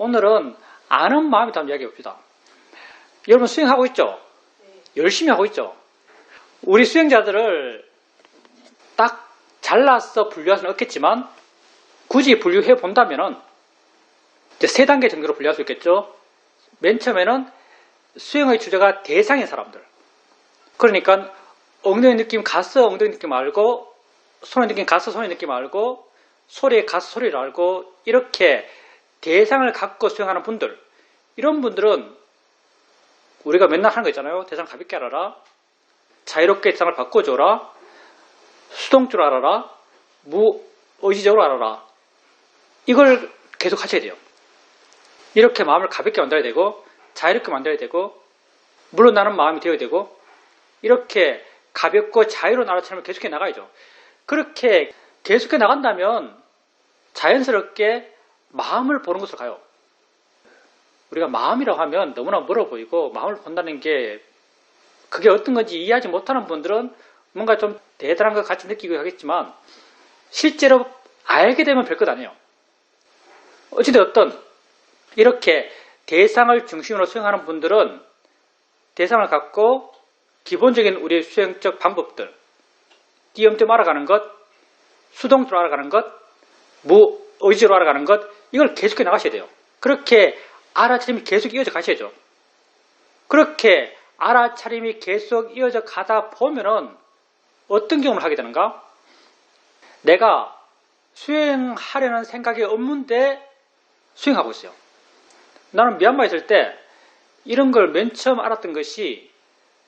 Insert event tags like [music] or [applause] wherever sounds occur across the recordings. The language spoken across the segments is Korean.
오늘은 아는 마음이 다음 이야기 해 봅시다. 여러분 수행하고 있죠? 열심히 하고 있죠? 우리 수행자들을 딱 잘라서 분류할 수는 없겠지만 굳이 분류해 본다면은 이제 세 단계 정도로 분류할 수 있겠죠? 맨 처음에는 수행의 주제가 대상인 사람들. 그러니까 엉덩이 느낌 가서 엉덩이 느낌 알고 손의 느낌 가서 손의 느낌 알고 소리에 가서 소리를 알고 이렇게 대상을 갖고 수행하는 분들 이런 분들은 우리가 맨날 하는 거 있잖아요. 대상 가볍게 알아라. 자유롭게 대상을 바꿔줘라. 수동줄 알아라. 무의지적으로 알아라. 이걸 계속 하셔야 돼요. 이렇게 마음을 가볍게 만들어야 되고 자유롭게 만들어야 되고 물론 나는 마음이 되어야 되고 이렇게 가볍고 자유로운 알아차림을 계속해 나가야죠. 그렇게 계속해 나간다면 자연스럽게 마음을 보는 것으로 가요. 우리가 마음이라고 하면 너무나 멀어 보이고 마음을 본다는 게 그게 어떤 건지 이해하지 못하는 분들은 뭔가 좀 대단한 것 같이 느끼고 하겠지만 실제로 알게 되면 별것 아니에요. 어찌되었든 이렇게 대상을 중심으로 수행하는 분들은 대상을 갖고 기본적인 우리의 수행적 방법들 띄엄띄엄 알아가는 것, 수동적으로 알아가는 것, 무의지로 알아가는 것 이걸 계속해 나가셔야 돼요. 그렇게 알아차림이 계속 이어져 가셔야죠. 그렇게 알아차림이 계속 이어져 가다 보면은 어떤 경험을 하게 되는가? 내가 수행하려는 생각이 없는데 수행하고 있어요. 나는 미얀마에 있을 때 이런 걸 맨 처음 알았던 것이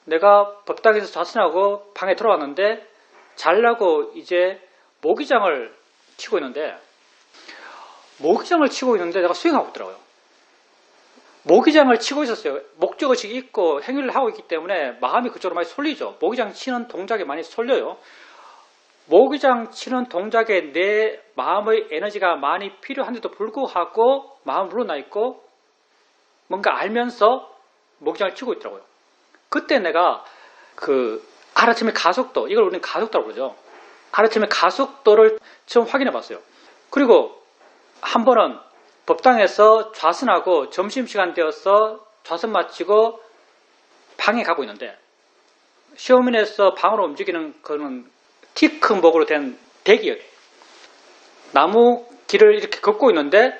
내가 법당에서 자선하고 방에 들어왔는데 잘라고 이제 모기장을 치고 있는데 모기장을 치고 있는데 내가 수행하고 있더라고요. 모기장을 치고 있었어요. 목적의식이 있고 행위를 하고 있기 때문에 마음이 그쪽으로 많이 쏠리죠. 모기장 치는 동작에 많이 쏠려요. 모기장 치는 동작에 내 마음의 에너지가 많이 필요한데도 불구하고 마음 물러나 있고 뭔가 알면서 모기장을 치고 있더라고요. 그때 내가 그 알아침의 가속도, 이걸 우리는 가속도라고 그러죠. 알아침의 가속도를 처음 확인해 봤어요. 그리고 한 번은 법당에서 좌선하고 점심시간 되어서 좌선 마치고 방에 가고 있는데 시어머니에서 방으로 움직이는 그는 티크 목으로 된 대기역 나무 길을 이렇게 걷고 있는데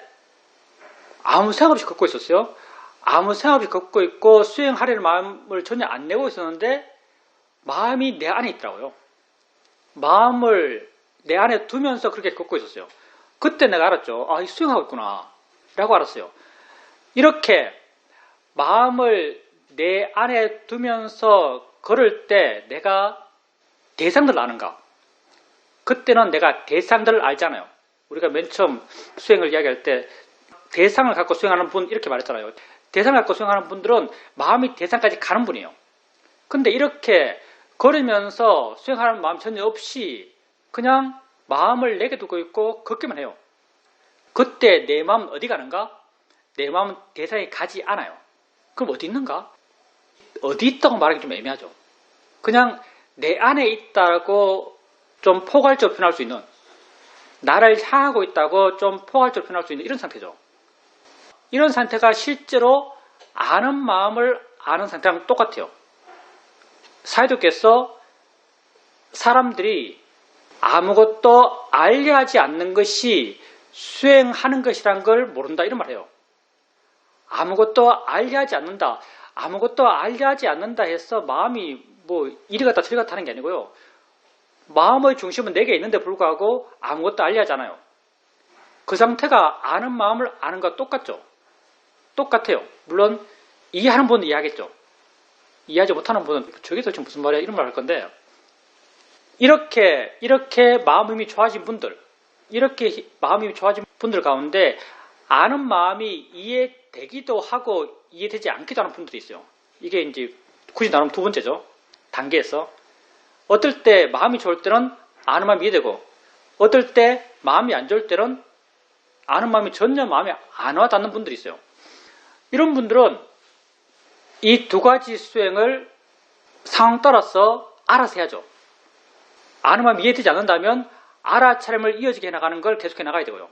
아무 생각 없이 걷고 있었어요. 아무 생각 없이 걷고 있고 수행하려는 마음을 전혀 안 내고 있었는데 마음이 내 안에 있더라고요. 마음을 내 안에 두면서 그렇게 걷고 있었어요. 그때 내가 알았죠. 아, 수행하고 있구나. 라고 알았어요. 이렇게 마음을 내 안에 두면서 걸을 때 내가 대상들을 아는가? 그때는 내가 대상들을 알잖아요. 우리가 맨 처음 수행을 이야기할 때 대상을 갖고 수행하는 분 이렇게 말했잖아요. 대상을 갖고 수행하는 분들은 마음이 대상까지 가는 분이에요. 근데 이렇게 걸으면서 수행하는 마음 전혀 없이 그냥 마음을 내게 두고 있고 걷기만 해요. 그때 내 마음은 어디 가는가? 내 마음은 대상에 가지 않아요. 그럼 어디 있는가? 어디 있다고 말하기 좀 애매하죠. 그냥 내 안에 있다고 좀 포괄적으로 표현할 수 있는 나를 향하고 있다고 좀 포괄적으로 표현할 수 있는 이런 상태죠. 이런 상태가 실제로 아는 마음을 아는 상태랑 똑같아요. 사이도께서 사람들이 아무것도 알려 하지 않는 것이 수행하는 것이란 걸 모른다 이런 말이에요. 아무것도 알려 하지 않는다. 아무것도 알려 하지 않는다 해서 마음이 뭐 이리 갔다 저리 갔다 하는 게 아니고요. 마음의 중심은 내게 있는데 불구하고 아무것도 알려 하잖아요. 그 상태가 아는 마음을 아는 것과 똑같죠. 똑같아요. 물론 이해하는 분은 이해하겠죠. 이해하지 못하는 분은 저게 도대체 무슨 말이야 이런 말 할 건데 이렇게 이렇게 마음이 좋아진 분들 이렇게 마음이 좋아진 분들 가운데 아는 마음이 이해되기도 하고 이해되지 않기도 하는 분들이 있어요. 이게 이제 굳이 나름 두 번째죠. 단계에서 어떨 때 마음이 좋을 때는 아는 마음이 이해되고 어떨 때 마음이 안 좋을 때는 아는 마음이 전혀 마음에 안 와닿는 분들이 있어요. 이런 분들은 이 두 가지 수행을 상황 따라서 알아서 해야죠. 아는 마음이 이해되지 않는다면 알아차림을 이어지게 해나가는 걸 계속해 나가야 되고요.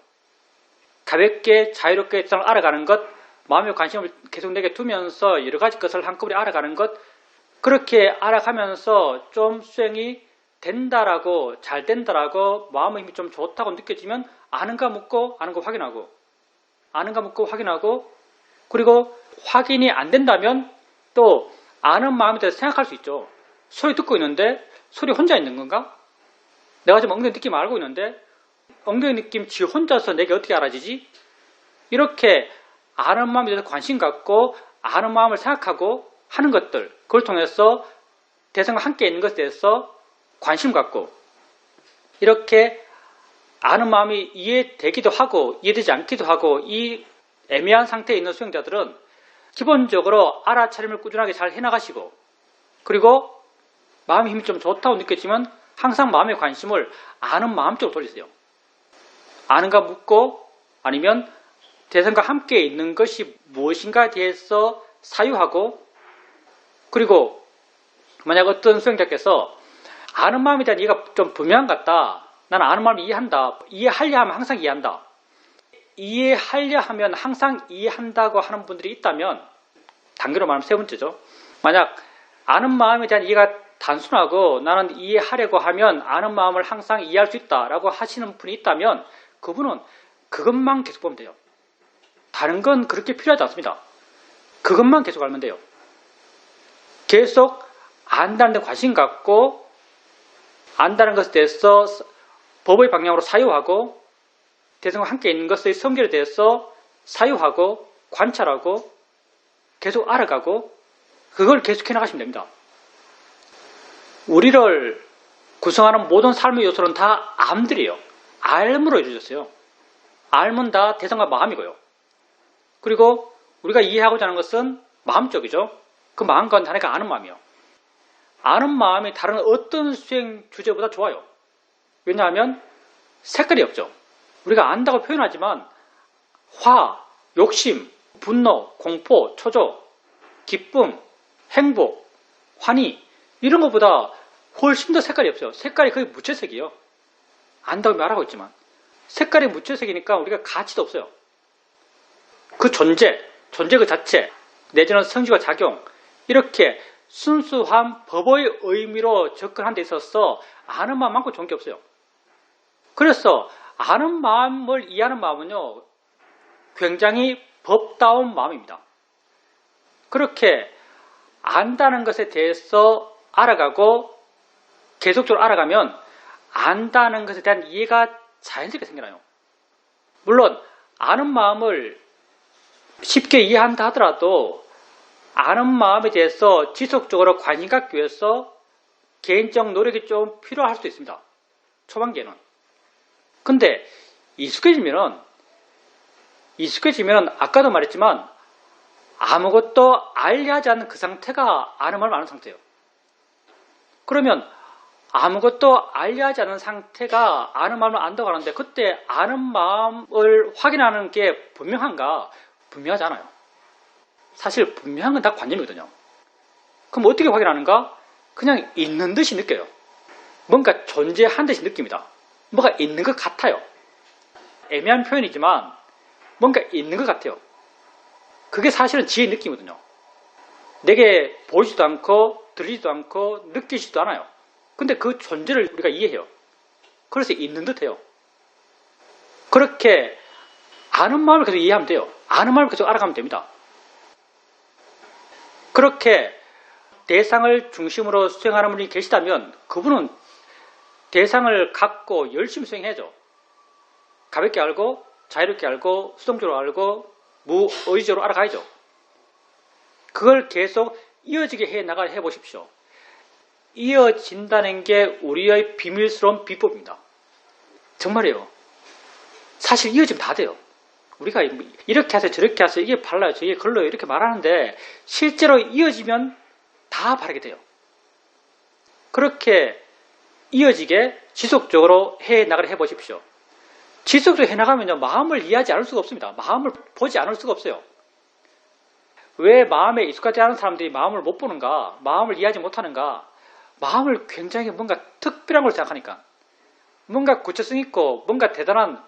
가볍게 자유롭게 세상을 알아가는 것, 마음의 관심을 계속 내게 두면서 여러 가지 것을 한꺼번에 알아가는 것, 그렇게 알아가면서 좀 수행이 된다라고, 잘 된다라고, 마음의 힘이 좀 좋다고 느껴지면 아는가 묻고, 아는가 확인하고, 아는가 묻고 확인하고, 그리고 확인이 안 된다면 또 아는 마음에 대해서 생각할 수 있죠. 소리 듣고 있는데 소리 혼자 있는 건가? 내가 지금 엉덩이 느낌 알고 있는데 엉덩이 느낌 지 혼자서 내게 어떻게 알아지지? 이렇게 아는 마음에 대해서 관심 갖고 아는 마음을 생각하고 하는 것들 그걸 통해서 대상과 함께 있는 것에 대해서 관심 갖고 이렇게 아는 마음이 이해되기도 하고 이해되지 않기도 하고 이 애매한 상태에 있는 수행자들은 기본적으로 알아차림을 꾸준하게 잘 해나가시고 그리고 마음의 힘이 좀 좋다고 느껴지면 항상 마음의 관심을 아는 마음 쪽으로 돌리세요. 아는가 묻고 아니면 대상과 함께 있는 것이 무엇인가에 대해서 사유하고 그리고 만약 어떤 수행자께서 아는 마음에 대한 이해가 좀 분명한 것 같다. 나는 아는 마음을 이해한다. 이해하려 하면 항상 이해한다. 이해하려 하면 항상 이해한다고 하는 분들이 있다면 단계로 말하면 세 번째죠. 만약 아는 마음에 대한 이해가 단순하고 나는 이해하려고 하면 아는 마음을 항상 이해할 수 있다라고 하시는 분이 있다면 그분은 그것만 계속 보면 돼요. 다른 건 그렇게 필요하지 않습니다. 그것만 계속 알면 돼요. 계속 안다는 데 관심 갖고 안다는 것에 대해서 법의 방향으로 사유하고 대상과 함께 있는 것의 성질에 대해서 사유하고 관찰하고 계속 알아가고 그걸 계속해 나가시면 됩니다. 우리를 구성하는 모든 삶의 요소는 다 암들이에요. 알므로 이루어졌어요. 알면 다 대상과 마음이고요. 그리고 우리가 이해하고자 하는 것은 마음 쪽이죠. 그 마음과 하나가 아는 마음이요. 아는 마음이 다른 어떤 수행 주제보다 좋아요. 왜냐하면 색깔이 없죠. 우리가 안다고 표현하지만 화, 욕심, 분노, 공포, 초조, 기쁨, 행복, 환희 이런 것보다 훨씬 더 색깔이 없어요. 색깔이 거의 무채색이에요. 안다고 말하고 있지만 색깔이 무채색이니까 우리가 가치도 없어요. 그 존재, 존재 그 자체, 내지는 성질과 작용 이렇게 순수한 법의 의미로 접근한 데 있어서 아는 마음만큼 좋은 게 없어요. 그래서 아는 마음을 이해하는 마음은요, 굉장히 법다운 마음입니다. 그렇게 안다는 것에 대해서 알아가고 계속적으로 알아가면 안다는 것에 대한 이해가 자연스럽게 생겨나요. 물론 아는 마음을 쉽게 이해한다 하더라도 아는 마음에 대해서 지속적으로 관심 갖기 위해서 개인적 노력이 좀 필요할 수도 있습니다. 초반기에는. 근데 익숙해지면은 익숙해지면 아까도 말했지만 아무것도 알려 하지 않는 그 상태가 아는 마음을 아는 상태예요. 그러면 아무것도 알려 하지 않은 상태가 아는 마음을 안다고 하는데 그때 아는 마음을 확인하는 게 분명한가? 분명하지 않아요. 사실 분명한 건 다 관념이거든요. 그럼 어떻게 확인하는가? 그냥 있는 듯이 느껴요. 뭔가 존재한 듯이 느낍니다. 뭐가 있는 것 같아요. 애매한 표현이지만 뭔가 있는 것 같아요. 그게 사실은 지의 느낌이거든요. 내게 보이지도 않고 들리지도 않고 느끼지도 않아요. 근데 그 존재를 우리가 이해해요. 그래서 있는 듯해요. 그렇게 아는 마음을 계속 이해하면 돼요. 아는 마음을 계속 알아가면 됩니다. 그렇게 대상을 중심으로 수행하는 분이 계시다면 그분은 대상을 갖고 열심히 수행해야죠. 가볍게 알고 자유롭게 알고 수동적으로 알고 무의지로 알아가야죠. 그걸 계속 이어지게 해 나가 해 보십시오. 이어진다는 게 우리의 비밀스러운 비법입니다. 정말이에요. 사실 이어지면 다 돼요. 우리가 이렇게 해서 저렇게 해서 이게 발라요, 저게 걸러요 이렇게 말하는데 실제로 이어지면 다 바르게 돼요. 그렇게 이어지게 지속적으로 해 나가려 해 보십시오. 지속적으로 해 나가면요 마음을 이해하지 않을 수가 없습니다. 마음을 보지 않을 수가 없어요. 왜 마음에 익숙하지 않은 사람들이 마음을 못 보는가? 마음을 이해하지 못하는가? 마음을 굉장히 뭔가 특별한 걸 생각하니까 뭔가 구체성 있고 뭔가 대단한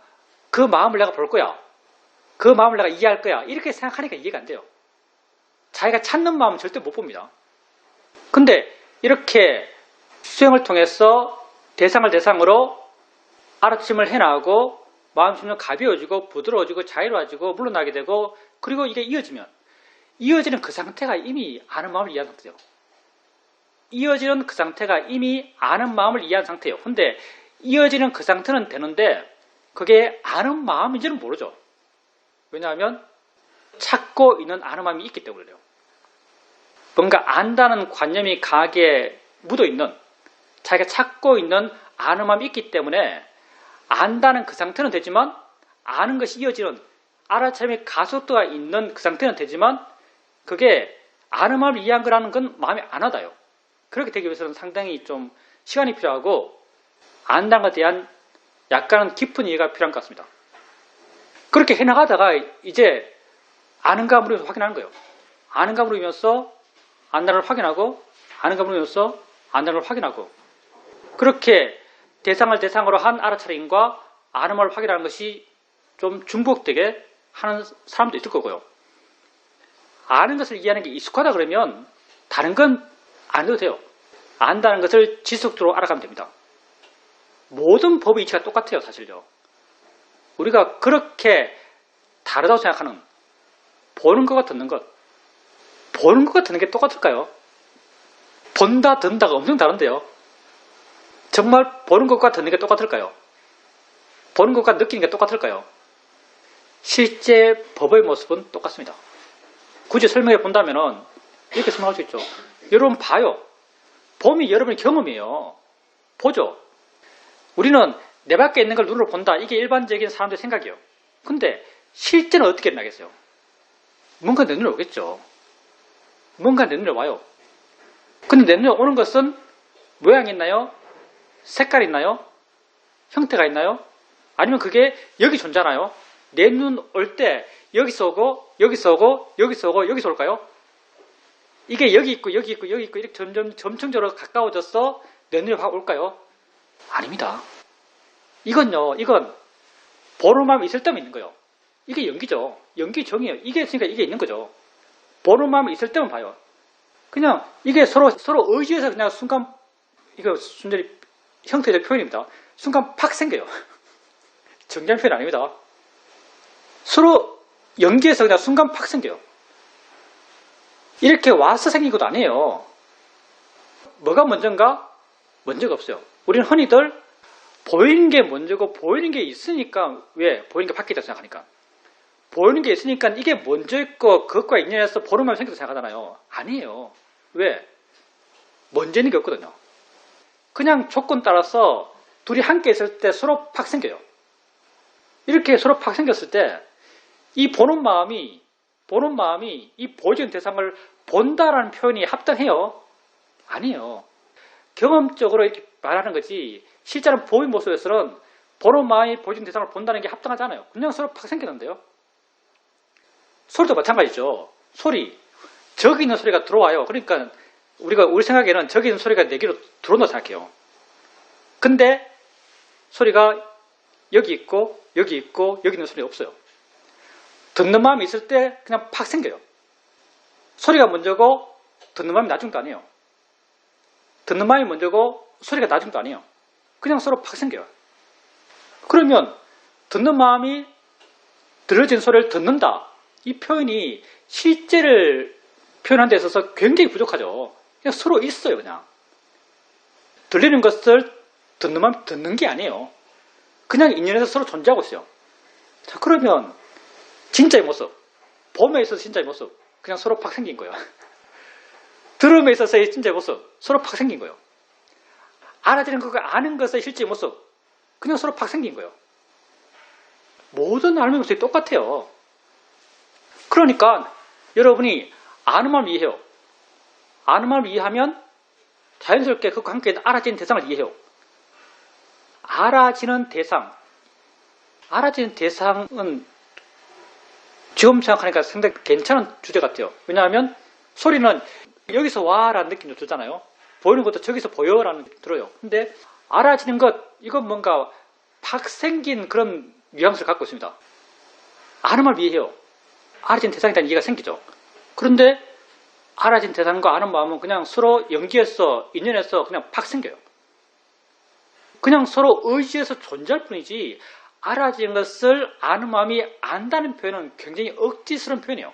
그 마음을 내가 볼 거야. 그 마음을 내가 이해할 거야. 이렇게 생각하니까 이해가 안 돼요. 자기가 찾는 마음은 절대 못 봅니다. 근데 이렇게 수행을 통해서 대상을 대상으로 알아침을 해나가고 마음 심는 가벼워지고 부드러워지고 자유로워지고 물러나게 되고 그리고 이게 이어지면 이어지는 그 상태가 이미 아는 마음을 이해한 상태예요. 이어지는 그 상태가 이미 아는 마음을 이해한 상태예요. 근데 이어지는 그 상태는 되는데 그게 아는 마음인지는 모르죠. 왜냐하면 찾고 있는 아는 마음이 있기 때문에 그래요. 뭔가 안다는 관념이 강하게 묻어 있는 자기가 찾고 있는 아는 마음이 있기 때문에 안다는 그 상태는 되지만 아는 것이 이어지는 알아차림의 가속도가 있는 그 상태는 되지만 그게 아는 마음을 이해한 거라는 건 마음이 안 와닿아요. 그렇게 되기 위해서는 상당히 좀 시간이 필요하고 안다는 것에 대한 약간은 깊은 이해가 필요한 것 같습니다. 그렇게 해나가다가 이제 아는 감으로 확인하는 거예요. 아는 감으로 이면서 안다를 확인하고 아는 감으로 이면서 안다를 확인하고 그렇게 대상을 대상으로 한 알아차림과 아는 말 확인하는 것이 좀 중복되게 하는 사람도 있을 거고요. 아는 것을 이해하는 게 익숙하다 그러면 다른 건 안 해도 돼요. 안다는 것을 지속적으로 알아가면 됩니다. 모든 법의 이치가 똑같아요, 사실요. 우리가 그렇게 다르다고 생각하는 보는 것과 듣는 것, 보는 것과 듣는 게 똑같을까요? 본다, 듣는다가 엄청 다른데요. 정말 보는 것과 듣는 게 똑같을까요? 보는 것과 느끼는 게 똑같을까요? 실제 법의 모습은 똑같습니다. 굳이 설명해 본다면 이렇게 설명할 수 있죠. 여러분 봐요. 봄이 여러분의 경험이에요. 보죠. 우리는 내 밖에 있는 걸 눈으로 본다. 이게 일반적인 사람들의 생각이에요. 근데 실제는 어떻게 나겠어요? 뭔가 내 눈에 오겠죠. 뭔가 내 눈에 와요. 근데 내 눈에 오는 것은 모양이 있나요? 색깔이 있나요? 형태가 있나요? 아니면 그게 여기 존재하나요? 내 눈 올 때 여기서 오고 여기서 오고 여기서 오고 여기서 올까요? 이게 여기 있고 여기 있고 여기 있고 이렇게 점점 점층적으로 가까워져서 내 눈에 확 올까요? 아닙니다. 이건요, 이건 마음이 있을 때만 있는 거예요. 이게 연기죠. 연기 정이에요. 이게 있으니까 이게 있는 거죠. 마음이 있을 때만 봐요. 그냥 이게 서로 서로 의지해서 그냥 순간 이거 순전히 형태적 표현입니다. 순간 팍 생겨요. [laughs] 정장 표현 아닙니다. 서로 연기해서 그냥 순간 팍 생겨요. 이렇게 와서 생긴 것도 아니에요. 뭐가 먼저인가? 먼저가 없어요. 우리는 흔히들 보이는 게 먼저고 보이는 게 있으니까 왜? 보이는 게 바뀌다 생각하니까. 보이는 게 있으니까 이게 먼저 있고 그것과 인연해서 마음이 생겨서 생각하잖아요. 아니에요. 왜? 먼저 있는 게 없거든요. 그냥 조건 따라서 둘이 함께 있을 때 서로 팍 생겨요. 이렇게 서로 팍 생겼을 때 이 보는 마음이 보는 마음이 이 보여진 대상을 본다라는 표현이 합당해요? 아니에요. 경험적으로 이렇게 말하는 거지 실제로 보인 모습에서는 보는 마음이 보여진 대상을 본다는 게 합당하지 않아요. 그냥 서로 팍 생기는데요. 소리도 마찬가지죠. 소리. 저기 있는 소리가 들어와요. 그러니까 우리가 우리 생각에는 저기 있는 소리가 내 귀로 들어온다 생각해요. 근데 소리가 여기 있고 여기 있고 여기 있는 소리 없어요. 듣는 마음이 있을 때 그냥 팍 생겨요. 소리가 먼저고 듣는 마음이 나중도 아니에요. 듣는 마음이 먼저고 소리가 나중도 아니에요. 그냥 서로 팍 생겨요. 그러면 듣는 마음이 들어진 소리를 듣는다. 이 표현이 실제를 표현하는 데 있어서 굉장히 부족하죠. 그냥 서로 있어요, 그냥. 들리는 것을 듣는 마음이 듣는 게 아니에요. 그냥 인연에서 서로 존재하고 있어요. 자, 그러면 진짜의 모습, 봄에 있어서 진짜의 모습, 그냥 서로 팍 생긴 거예요. 들음에 있어서의 진짜의 모습, 서로 팍 생긴 거예요. 알아들은 것과 아는 것의 실제의 모습, 그냥 서로 팍 생긴 거예요. 모든 알는 것이 똑같아요. 그러니까 여러분이 아는 마음을 이해해요. 아는 마음을 이해하면 자연스럽게 그것과 함께 알아지는 대상을 이해해요. 알아지는 대상. 알아지는 대상은 지금 생각하니까 상당히 괜찮은 주제 같아요. 왜냐하면 소리는 여기서 와라는 느낌도 들잖아요. 보이는 것도 저기서 보여라는 느낌 들어요. 근데 알아지는 것, 이건 뭔가 팍 생긴 그런 뉘앙스를 갖고 있습니다. 아는 마음을 이해해요. 알아진 대상에 대한 이해가 생기죠. 그런데 알아진 대상과 아는 마음은 그냥 서로 연기해서 인연해서 그냥 팍 생겨요. 그냥 서로 의지해서 존재할 뿐이지 알아진 것을 아는 마음이 안다는 표현은 굉장히 억지스러운 표현이에요.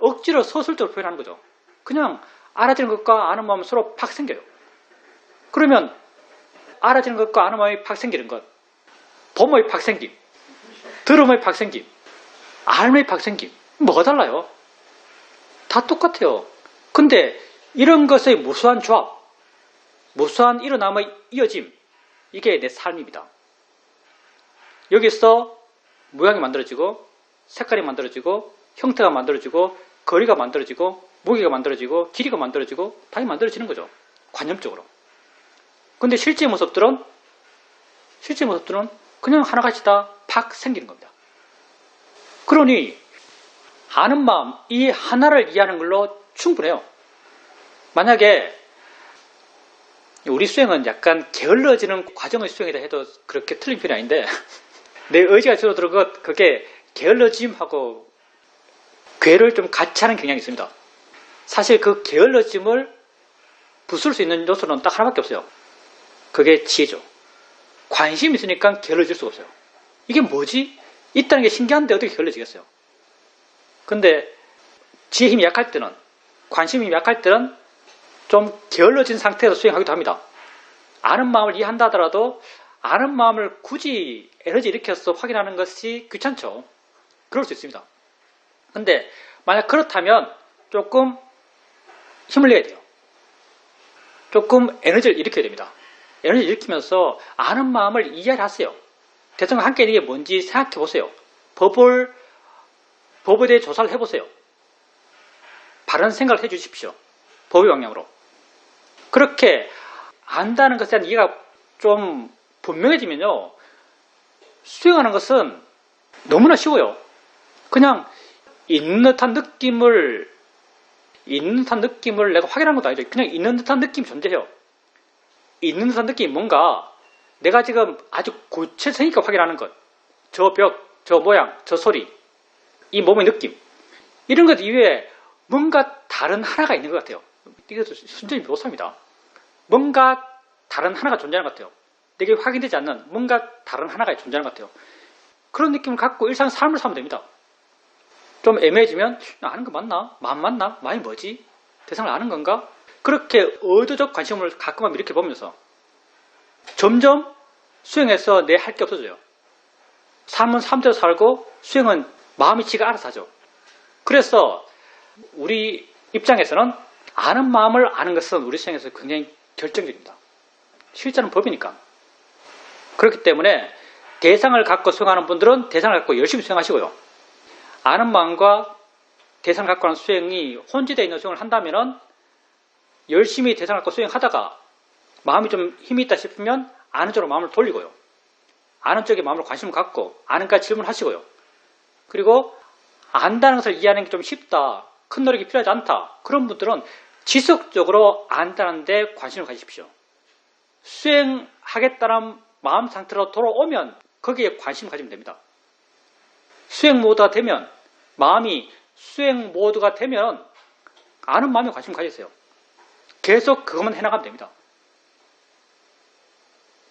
억지로 서술적으로 표현하는 거죠. 그냥 알아지는 것과 아는 마음은 서로 팍 생겨요. 그러면 알아지는 것과 아는 마음이 팍 생기는 것, 봄의 팍 생김, 들음의 팍 생김, 알의 팍 생김, 뭐가 달라요? 다 똑같아요. 근데 이런 것의 무수한 조합, 무수한 일어남의 이어짐, 이게 내 삶입니다. 여기서 모양이 만들어지고, 색깔이 만들어지고, 형태가 만들어지고, 거리가 만들어지고, 무게가 만들어지고, 길이가 만들어지고, 다 만들어지는 거죠. 관념적으로. 근데 실제 모습들은, 실제 모습들은 그냥 하나같이 다 팍 생기는 겁니다. 그러니, 아는 마음, 이 하나를 이해하는 걸로 충분해요. 만약에 우리 수행은 약간 게을러지는 과정의 수행이다 해도 그렇게 틀린 편이 아닌데 내 의지가 줄어드는 것 그게 게을러짐하고 괴를 좀 같이 하는 경향이 있습니다. 사실 그 게을러짐을 부술 수 있는 요소는 딱 하나밖에 없어요. 그게 지혜죠. 관심이 있으니까 게을러질 수가 없어요. 이게 뭐지? 있다는 게 신기한데 어떻게 게을러지겠어요? 근데 지혜 힘이 약할 때는 관심 힘이 약할 때는 좀 게을러진 상태에서 수행하기도 합니다. 아는 마음을 이해한다 하더라도 아는 마음을 굳이 에너지 일으켜서 확인하는 것이 귀찮죠. 그럴 수 있습니다. 근데 만약 그렇다면 조금 힘을 내야 돼요. 조금 에너지를 일으켜야 됩니다. 에너지를 일으키면서 아는 마음을 이해하세요. 대성과 함께 있는 게 뭔지 생각해 보세요. 법을, 법에 대해 조사를 해 보세요. 바른 생각을 해 주십시오. 법의 방향으로. 그렇게 안다는 것에 대한 이해가 좀 분명해지면요. 수행하는 것은 너무나 쉬워요. 그냥 있는 듯한 느낌을 있는 듯한 느낌을 내가 확인하는 것도 아니죠. 그냥 있는 듯한 느낌이 존재해요. 있는 듯한 느낌이 뭔가 내가 지금 아주 구체적이니까 확인하는 것. 저 벽, 저 모양, 저 소리, 이 몸의 느낌. 이런 것 이외에 뭔가 다른 하나가 있는 것 같아요. 이것도 순전히 묘사입니다. 뭔가 다른 하나가 존재하는 것 같아요. 내게 확인되지 않는 뭔가 다른 하나가 존재하는 것 같아요. 그런 느낌을 갖고 일상 삶을 살면 됩니다. 좀 애매해지면 아는 거 맞나? 마음 맞나? 마음이 뭐지? 대상을 아는 건가? 그렇게 의도적 관심을 가끔만 이렇게 보면서 점점 수행해서 내 할 게 없어져요. 삶은 삶대로 살고 수행은 마음이 지가 알아서 하죠. 그래서 우리 입장에서는 아는 마음을 아는 것은 우리 수행에서 굉장히 결정적입니다. 실제는 법이니까. 그렇기 때문에 대상을 갖고 수행하는 분들은 대상을 갖고 열심히 수행하시고요. 아는 마음과 대상을 갖고 하는 수행이 혼재되어 있는 수행을 한다면 열심히 대상을 갖고 수행하다가 마음이 좀 힘이 있다 싶으면 아는 쪽으로 마음을 돌리고요. 아는 쪽에 마음을 관심을 갖고 아는까 질문하시고요. 그리고 안다는 것을 이해하는 게 좀 쉽다. 큰 노력이 필요하지 않다. 그런 분들은 지속적으로 안다는 데 관심을 가지십시오. 수행하겠다는 마음 상태로 돌아오면 거기에 관심을 가지면 됩니다. 수행 모드가 되면 마음이 수행 모드가 되면 아는 마음에 관심 가지세요. 계속 그것만 해나가면 됩니다.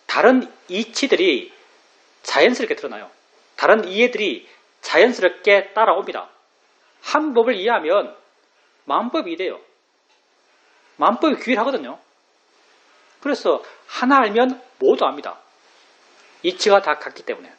다른 이치들이 자연스럽게 드러나요. 다른 이해들이 자연스럽게 따라옵니다. 한 법을 이해하면 만법이 돼요. 만법이 귀일하거든요. 그래서 하나 알면 모두 압니다. 이치가 다 같기 때문에.